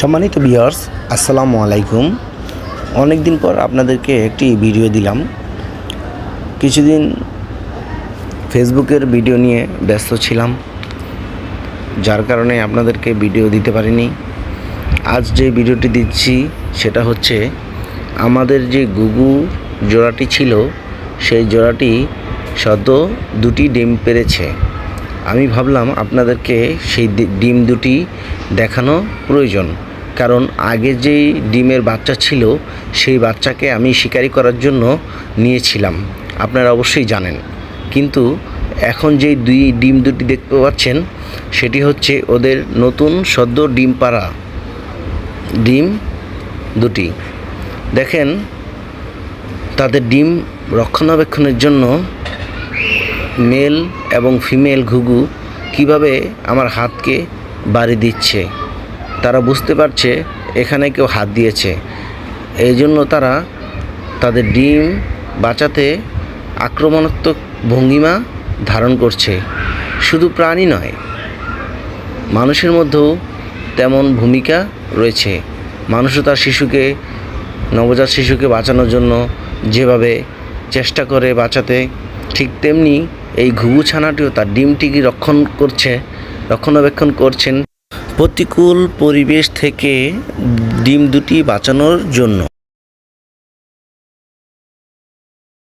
সম্মানিত বিয়ার্স আসসালামু আলাইকুম। অনেক দিন পর আপনাদেরকে একটি ভিডিও দিলাম। কিছুদিন ফেসবুকের ভিডিও নিয়ে ব্যস্ত ছিলাম, যার কারণে আপনাদেরকে ভিডিও দিতে পারিনি। আজ যে ভিডিওটি দিচ্ছি, সেটা হচ্ছে আমাদের যে গুগু জোড়াটি ছিল, সেই জোড়াটি সদ্য দুটি ডিম পেরেছে। আমি ভাবলাম আপনাদেরকে সেই ডিম দুটি দেখানো প্রয়োজন। কারণ আগে যেই ডিমের বাচ্চা ছিল, সেই বাচ্চাকে আমি শিকারি করার জন্য নিয়েছিলাম। আপনারা অবশ্যই জানেন। কিন্তু এখন যেই দুই ডিম দুটি দেখতে পাচ্ছেন, সেটি হচ্ছে ওদের নতুন সদ্য ডিম পাড়া ডিম দুটি। দেখেন, তাদের ডিম রক্ষণাবেক্ষণের জন্য মেল এবং ফিমেল ঘুঘু কীভাবে আমার হাতকে বাড়ি দিচ্ছে। তারা বুঝতে পারছে, এখানে কেউ হাত দিয়েছে। এই জন্য তারা তাদের ডিম বাঁচাতে আক্রমণাত্মক ভঙ্গিমা ধারণ করছে। শুধু প্রাণী নয়, মানুষের মধ্যেও তেমন ভূমিকা রয়েছে। মানুষও তার শিশুকে, নবজাত শিশুকে বাঁচানোর জন্য যেভাবে চেষ্টা করে বাঁচাতে, ঠিক তেমনি এই ঘুঘু ছানাটিও তার ডিমটিকে রক্ষণ করছে, রক্ষণাবেক্ষণ করছেন। প্রতিকূল পরিবেশ থেকে ডিম দুটি বাঁচানোর জন্য।